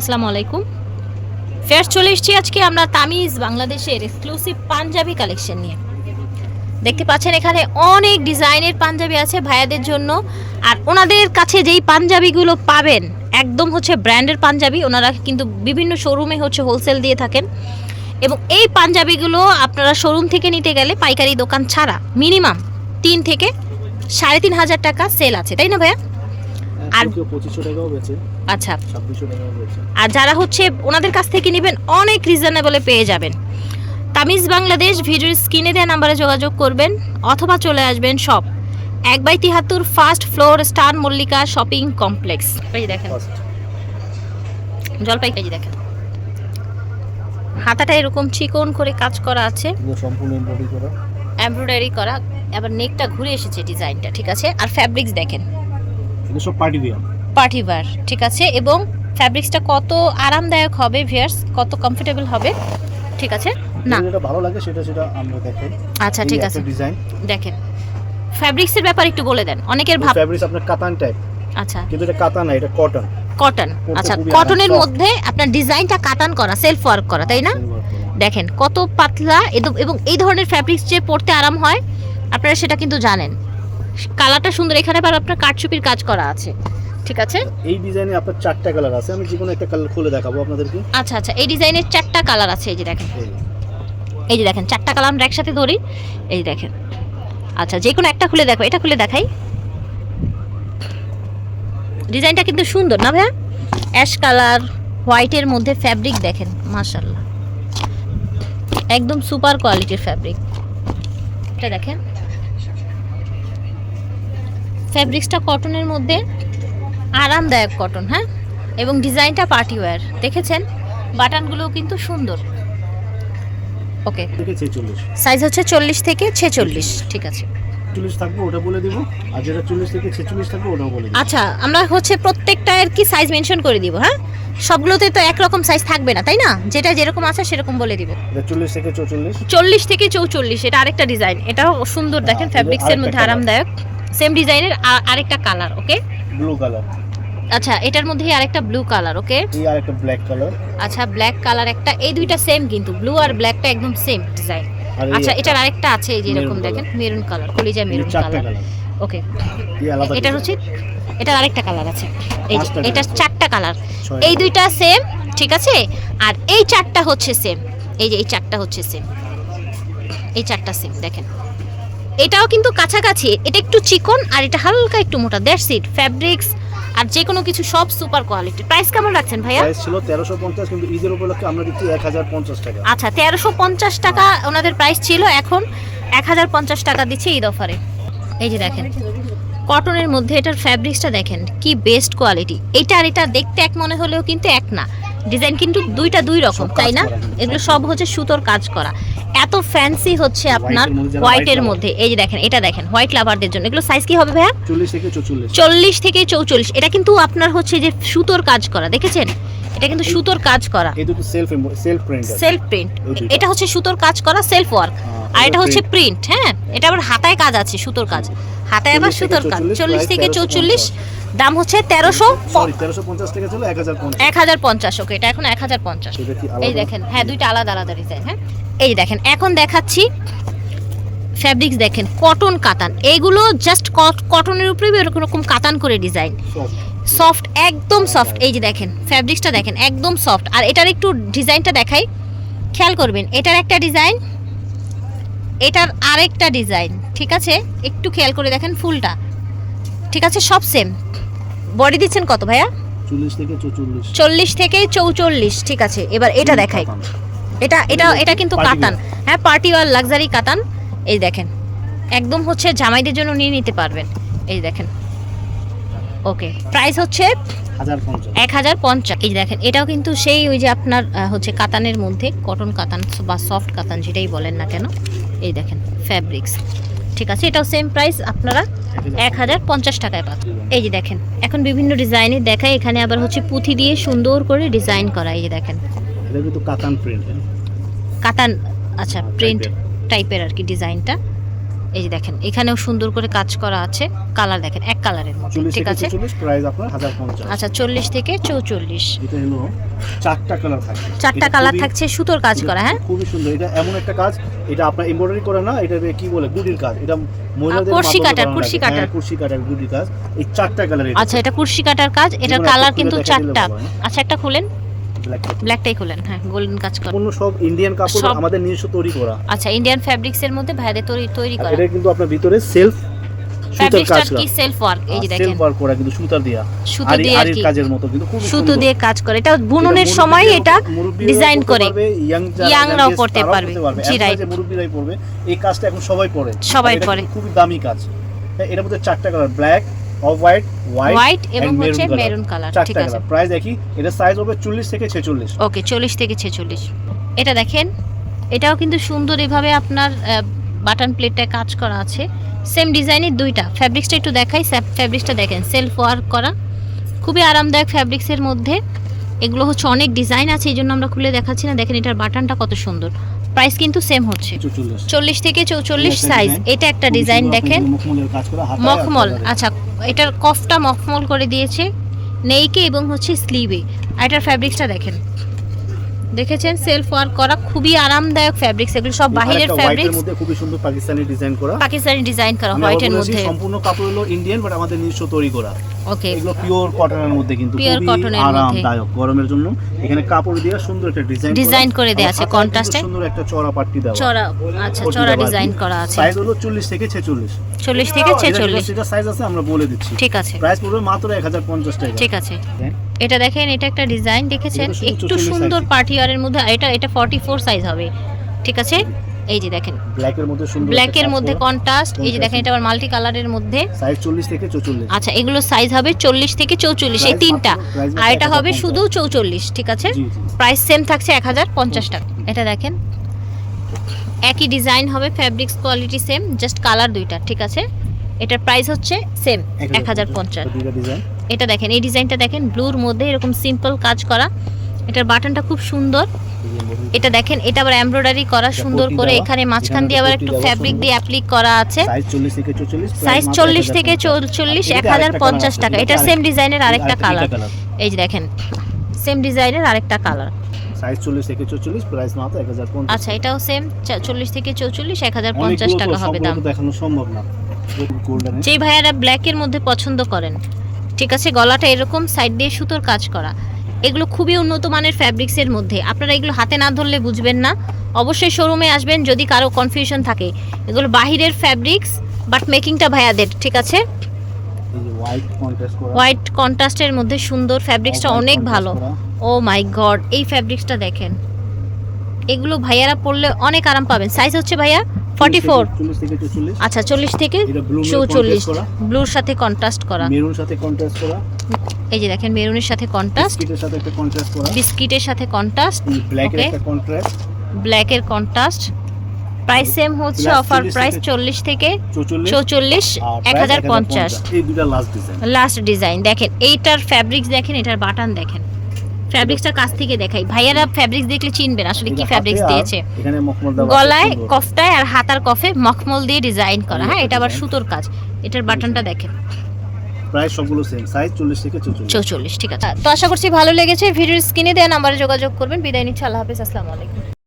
আসসালামু আলাইকুম। ফের চলে এসেছি আজকে আমরা তামিজ বাংলাদেশের এক্সক্লুসিভ পাঞ্জাবি কালেকশন নিয়ে। দেখতে পাচ্ছেন এখানে অনেক ডিজাইনের পাঞ্জাবি আছে ভাইয়াদের জন্য। আর ওনাদের কাছে যেই পাঞ্জাবিগুলো পাবেন, একদম হচ্ছে ব্র্যান্ডের পাঞ্জাবি। ওনারা কিন্তু বিভিন্ন শোরুমে হচ্ছে হোলসেল দিয়ে থাকেন। এবং এই পাঞ্জাবিগুলো আপনারা শোরুম থেকে নিতে গেলে পাইকারি দোকান ছাড়া মিনিমাম তিন থেকে সাড়ে তিন হাজার টাকা সেল আছে, তাই না ভাইয়া? আর- আর পঁচিশশো টাকাও বেচে আচ্ছা। ছাব্বিশশো টাকাও বেচে। আর যারা হচ্ছে ওনাদের কাছ থেকে নেবেন অনেক রিজনেবলে পেয়ে যাবেন। তামিজ বাংলাদেশ ভিডিওর স্ক্রিনে দেওয়া নাম্বারে যোগাযোগ করবেন অথবা চলে আসবেন সব এক by তিহাত্তর first floor star Mallika shopping complex দেখেন। জলপাই কেজি দেখেন। হাতাটা এরকম চিকন করে কাজ করা আছে। সম্পূর্ণ এমব্রয়ডারি করা। আবার নেকটা ঘুরে এসেছে ডিজাইনটা ঠিক আছে? আর ফ্যাব্রিক্স দেখেন। এগুলো সব পার্টি বিয়ার পার্টি ওয়্যার ঠিক আছে? এবং ফ্যাব্রিক্সটা কত আরামদায়ক হবে ভিয়ার্স কত কমফোর্টেবল হবে? ঠিক আছে? না। যেটা ভালো লাগে সেটা সেটা আমরা দেখাই আচ্ছা ঠিক আছে। ডিজাইন দেখেন। ফ্যাব্রিক্সের ব্যাপার একটু বলে দেন। অনেকের ভাব ফ্যাব্রিক্স আপনার কাতান টাইপ আচ্ছা। কিন্তু এটা কাতান না এটা কটন কটন আচ্ছা কটনের মধ্যে আপনার ডিজাইনটা কাটান করা সেলফ ওয়ার্ক করা তাই না? দেখেন কত পাতলা এবং এই ধরনের ফ্যাব্রিক্স যে পরতে আরাম হয় আপনারা সেটা কিন্তু জানেন। কালারটা সুন্দর এখানে আবার আপনার কাঠচুপির কাজ করা আছে। ঠিক আছে? এই ডিজাইনে আপনার চারটা কালার আছে আমি যে কোনো একটা কালার খুলে দেখাবো আপনাদেরকে। আচ্ছা আচ্ছা এই ডিজাইনের চারটা কালার আছে এই যে দেখেন। এই। এই যে দেখেন চারটা কালার আমরা একসাথে ধরি এই যে দেখেন। আচ্ছা যে কোনো একটা খুলে দেখো এটা খুলে দেখাই। ডিজাইনটা কিন্তু সুন্দর না ভাইয়া? অ্যাশ কালার হোয়াইটের মধ্যে ফ্যাব্রিক দেখেন মাশাল্লাহ একদম সুপার কোয়ালিটির ফ্যাব্রিক। এটা দেখেন। ফ্যাব্রিক্সটা কটনের মধ্যে আরামদায়ক কটন হ্যাঁ? এবং ডিজাইনটা পার্টি ওয়্যার দেখেছেন? বাটনগুলোও কিন্তু সুন্দর। ওকে। সাইজ হচ্ছে চল্লিশ থেকে ছেচল্লিশ ঠিক আছে। চল্লিশ থাকবে ওটা বলে দিব। আর যেটা চল্লিশ থেকে ছেচল্লিশ থাকবে ওটাও বলে আচ্ছা আমরা হচ্ছে প্রত্যেকটা আর কি সাইজ মেনশন করে দিব হ্যাঁ? সবগুলোতে তো একরকম সাইজ থাকবে না তাই না? যেটা যেরকম আছে সেরকম বলে দিব। চল্লিশ থেকে চৌচল্লিশ। চল্লিশ থেকে চৌচল্লিশ এটা আরেকটা ডিজাইন এটাও সুন্দর দেখেন ফ্যাব্রিক্সের মধ্যে আরামদায়ক। সেম ডিজাইনের আরেকটা কালার ওকে ব্লু কালার আচ্ছা এটার মধ্যেই আরেকটা ব্লু কালার ওকে এই আর একটা ব্ল্যাক কালার আচ্ছা ব্ল্যাক কালার একটা এই দুইটা সেম কিন্তু ব্লু আর ব্ল্যাকটা একদম সেম ডিজাইন আচ্ছা এটার আরেকটা আছে এই যে এরকম দেখেন মেরুন কালার কলিজা মেরুন কালার ওকে এটার হচ্ছে এটার আরেকটা কালার আছে। এই যে এটার চারটা কালার এই দুইটা সেম ঠিক আছে? আর এই চারটা হচ্ছে সেম এই যে এই চারটা হচ্ছে সেম এই চারটা সেম দেখেন। এটাও কিন্তু কাছাকাছি। এটা একটু চিকন আর এটা হালকা একটু মোটা। দ্যাটস ইট ফ্যাব্রিক্স আর যে কোনো কিছু সব সুপার কোয়ালিটি প্রাইস কেমন রাখছেন ভাইয়া? প্রাইস ছিল তেরোশো পঞ্চাশ কিন্তু ঈদের উপলক্ষে আমরা দিচ্ছি এক হাজার পঞ্চাশ টাকা। আচ্ছা তেরোশো পঞ্চাশ টাকা ওনাদের প্রাইস ছিল এখন এক হাজার পঞ্চাশ টাকা দিচ্ছে ঈদ অফারে। এই যে দেখেন কটনের মধ্যে এটার ফ্যাব্রিক্সটা দেখেন কি বেস্ট কোয়ালিটি এটা আর এটা দেখতে এক মনে হলেও কিন্তু এক না। ডিজাইন কিন্তু দুইটা দুই রকম তাই না? এগুলো সব হচ্ছে সুতোর কাজ করা। এত ফ্যান্সি হচ্ছে আপনার হোয়াইটের মধ্যে এই যে দেখেন এটা দেখেন হোয়াইট লাভারদের জন্য। এগুলো সাইজ কি হবে ভাইয়া? চল্লিশ থেকে চৌচল্লিশ। এটা কিন্তু আপনার হচ্ছে যে সুতোর কাজ করা দেখেছেন? এটা কিন্তু সুতোর কাজ করা। Self self print self print এটা হচ্ছে সুতোর কাজ করা সেলফ ওয়ার্ক হ্যাঁ, আর এটা হচ্ছে প্রিন্ট হ্যাঁ? এটা আবার হাতায় কাজ আছে সুতোর কাজ। হাতায় আবার সুতোর কাজ। 44, চল্লিশ থেকে 1350 চৌচল্লিশ। দাম হচ্ছে তেরোশো এক হাজার পঞ্চাশ। ওকে এটা এখন এক হাজার পঞ্চাশ। এই দেখেন হ্যাঁ দুইটা আলাদা আলাদা ডিজাইন হ্যাঁ? এই দেখেন এখন দেখাচ্ছি ফ্যাব্রিক্স দেখেন কটন কাতান। এইগুলো জাস্ট কটনের উপরে এরকম কাতান করে ডিজাইন সফট একদম সফট এই যে দেখেন ফ্যাব্রিক্সটা দেখেন একদম সফট আর এটার একটু ডিজাইনটা দেখাই। খেয়াল করবেন এটার একটা ডিজাইন এটার আরেকটা ডিজাইন ঠিক আছে? একটু খেয়াল করে দেখেন ফুলটা। ঠিক আছে সব সেম বডি দিচ্ছেন কত ভাইয়া? চল্লিশ থেকে চৌচল্লিশ। ঠিক আছে। এবার এটা দেখাই। এটা এটা এটা কিন্তু কাতান হ্যাঁ পার্টি ওয়ার লাক্সারি কাতান এই দেখেন একদম হচ্ছে জামাইদের জন্য নিয়ে নিতে পারবেন। এই দেখেন। ওকে প্রাইস হচ্ছে এক হাজার পঞ্চাশ। এই দেখেন এটাও কিন্তু সেই ওই যে আপনার হচ্ছে কাতানের মধ্যে কটন কাতান বা সফট কাতান যেটাই বলেন না কেন। এই দেখেন ফ্যাব্রিক্স ঠিক আছে এটাও সেম প্রাইস আপনারা এক হাজার পঞ্চাশ টাকায় পাবেন এই যে দেখেন এখন বিভিন্ন ডিজাইনের দেখায়। এখানে আবার হচ্ছে পুঁথি দিয়ে সুন্দর করে ডিজাইন করা এই যে দেখেন। কাতান প্রিন্ট কাতান আচ্ছা হ্যাঁ, প্রিন্ট টাইপের আর কি ডিজাইনটা। এই যে দেখেন এখানেও সুন্দর করে কাজ করা আছে কালার দেখেন এক কালারের মধ্যে ঠিক আছে? আচ্ছা চল্লিশ থেকে চৌচল্লিশ। চারটা কালার থাকবে চারটা কালার থাকছে সুতোর কাজ করা হ্যাঁ? খুবই সুন্দর। এটা এমন একটা কাজ এটা আপনার এমব্রয়ডারি করে না এটা কি বলে গুডির কাজ। এটা মহিলাদের কাটার, কাটার। হ্যাঁ, কুরশি কাটার গুডির কাজ। এই চারটা কালার আচ্ছা এটা কুর্শি কাটার কাজ এটার কালার কিন্তু চারটা। আচ্ছা একটা খুলেন। ব্ল্যাকটাই খুলেন হ্যাঁ গোল্ডেন কাজ করা সম্পূর্ণ সব ইন্ডিয়ান কাপড় আমাদের নিজস্ব তৈরি করা। আচ্ছা ইন্ডিয়ান ফ্যাব্রিক্স এর মধ্যে ভাইদের তৈরি তৈরি করা। এটা কিন্তু আপনার ভিতরে সেলফ সুতার কাজ কি সেলফ ওয়ার্ক এই যে দেখেন। সেলফ ওয়ার্ক করা কিন্তু সুতার দিয়া। সুতো দিয়ে আর কাজের মতো কিন্তু খুব সুতো দিয়ে কাজ করে। এটা বুননের সময় এটা ডিজাইন করে। youngরাও পড়তে পারবে। জি, right. মুরব্বীরাই এই কাজটা এখন সবাই পড়ে সবাই পরে। খুবই দামি কাজ। হ্যাঁ, এটার মধ্যে চারটা colour black off white white এবং হচ্ছে মেরুন কালার ঠিক আছে। প্রাইস একই এটা সাইজ হবে চল্লিশ থেকে ছেচল্লিশ। ওকে চল্লিশ থেকে ছেচল্লিশ। এটা দেখেন এটাও কিন্তু সুন্দর এভাবে আপনার বাটন প্লেটটা কাজ করা আছে। সেম ডিজাইনের দুইটা। ফ্যাব্রিক্সটা একটু দেখাই ফ্যাব্রিক্সটা দেখেন সেলফ ওয়ার্ক করা। খুবই আরামদায়ক ফ্যাব্রিক্সের মধ্যে। এগুলো হচ্ছে অনেক ডিজাইন আছে এই জন্য আমরা খুলে দেখাচ্ছি না। দেখেন এটার বাটনটা কত সুন্দর। প্রাইস কিন্তু সেম হচ্ছে। চল্লিশ থেকে চৌচল্লিশ সাইজ। এটা একটা ডিজাইন দেখেন। মখমল আচ্ছা এটার কফটা মখমল করে দিয়েছে। নেইকে এবং হচ্ছে স্লিভে। আর এটার ফ্যাব্রিক্সটা দেখেন। দেখেছেন? সেলফ ওয়ার্ক করা খুবই আরামদায়ক ফ্যাব্রিক্স এগুলো সব বাহিরের ফ্যাব্রিক্স মধ্যে খুবই সুন্দর পাকিস্তানি ডিজাইন করা। পাকিস্তানি ডিজাইন করা হোয়াইট এর মধ্যে। সম্পূর্ণ কাপড় হলো ইন্ডিয়ান বাট আমাদের নিজস্ব তৈরি করা। ওকে এগুলো পিওর কটনের মধ্যে কিন্তু cotton এর মধ্যে। আরামদায়ক গরমের জন্য। এখানে কাপড় দিয়ে সুন্দর একটা ডিজাইন ডিজাইন করে দেয়া আছে, এ। সুন্দর একটা চড়া পাট্টি দেওয়া। চড়া আচ্ছা চড়া। ডিজাইন করা আছে। সাইজ হলো 40 থেকে 46 চল্লিশ থেকে ছেচল্লিশ। সেটা সাইজ আছে আমরা বলে দিচ্ছি। ঠিক আছে। প্রাইস পড়বে মাত্র 1050 টাকা। ঠিক আছে। এটা দেখেন এটা একটা ডিজাইন দেখেছেন? একটু সুন্দর। পার্টি ওয়ারের মধ্যে আর এটা এটা ফর্টি ফোর সাইজ হবে। ঠিক আছে? এই যে দেখেন। ব্ল্যাক এর মধ্যে সুন্দর ব্ল্যাকের মধ্যে কন্ট্রাস্ট এই যে দেখেন এটা আবার মাল্টি কালারের মধ্যে। সাইজ 40 থেকে 44 আচ্ছা এগুলো সাইজ হবে চল্লিশ থেকে চৌচল্লিশ এই তিনটা। আর এটা হবে শুধু চৌচল্লিশ ঠিক আছে? প্রাইস সেম থাকছে এক হাজার পঞ্চাশ টাকা। এটা দেখেন। একই ডিজাইন হবে fabrics quality same just colour দুইটা ঠিক আছে? এটার প্রাইস হচ্ছে সেম এক হাজার পঞ্চাশ। দুইটা ডিজাইন এটা দেখেন এই ডিজাইনটা দেখেন ব্লুর মধ্যে এরকম সিম্পল কাজ করা। এটার বাটনটা খুব সুন্দর। এটা দেখেন এটা আবার এমব্রয়ডারি করা সুন্দর করে এখানে মাঝখান দিয়ে আবার একটু ফ্যাব্রিক দিয়ে অ্যাপ্লিক করা আছে। সাইজ 40 থেকে 44 সাইজ মাত্র চল্লিশ থেকে 1050 চল্লিশ এক হাজার পঞ্চাশ টাকা। এটা সেম ডিজাইনের আরেকটা কালার এই যে দেখেন সেম ডিজাইনের আরেকটা কালার সাইজ 40 থেকে 44 প্রাইস মাত্র 1050 আচ্ছা এটাও সেম চল্লিশ থেকে চৌচল্লিশ এক হাজার পঞ্চাশ টাকা হবে দাম। দেখানো সম্ভব না। যেই ভাইয়ারা ব্ল্যাকের মধ্যে পছন্দ করেন ঠিক আছে গলাটা এরকম সাইড দিয়ে সুতোর কাজ করা। এগুলো খুবই উন্নত মানের ফ্যাব্রিক্সের মধ্যে। আপনারা এগুলো হাতে না ধরলে বুঝবেন না। অবশ্যই শোরুমে আসবেন যদি কারও কনফিউশন থাকে। এগুলো বাহিরের ফ্যাব্রিক্স বাট মেকিংটা ভাইয়াদের ঠিক আছে? হোয়াইট কন্ট্রাস্টের মধ্যে সুন্দর ফ্যাব্রিক্সটা অনেক ভালো। ও মাই গড এই ফ্যাব্রিক্সটা দেখেন। এগুলো ভাইয়ারা পরলে অনেক আরাম পাবেন। সাইজ হচ্ছে ভাইয়া? Forty four? 40 থেকে 44 আচ্ছা চল্লিশ থেকে চৌচল্লিশ। ব্লুর সাথে কন্ট্রাস্ট করা। মেরুন সাথে কন্ট্রাস্ট করা। এই যে দেখেন মেরুনের সাথে কন্ট্রাস্ট বিস্কিটের সাথে কন্ট্রাস্ট ব্ল্যাকের কন্ট্রাস্ট প্রাইস সেম হচ্ছে অফার প্রাইস চল্লিশ থেকে চৌচল্লিশ। এক হাজার পঞ্চাশ। 1050 এই দুটো লাস্ট ডিজাইন লাস্ট ডিজাইন দেখেন এইটার ফ্যাব্রিক্স দেখেন এটার বাটন দেখেন। ফ্যাব্রিক্সটা কাছ থেকে দেখাই। ভাইয়ারা ফ্যাব্রিক্স দেখলে চিনবেন আসলে কি ফ্যাব্রিক্স দিয়েছে। গলায় কফটায় আর হাতার কফে মখমল দিয়ে ডিজাইন করা। হ্যাঁ এটা আবার সুতোর কাজ। এটার বাটনটা দেখেন। প্রায় সবগুলো সেম সাইজ 40 থেকে 44 চৌচল্লিশ ঠিক আছে। তো আশা করছি ভালো লেগেছে। ভিডিওর স্ক্রিনে দেন নাম্বারে যোগাযোগ করবেন। বিদায় নিচ্ছি। আল্লাহ হাফিজ। আসসালামু আলাইকুম।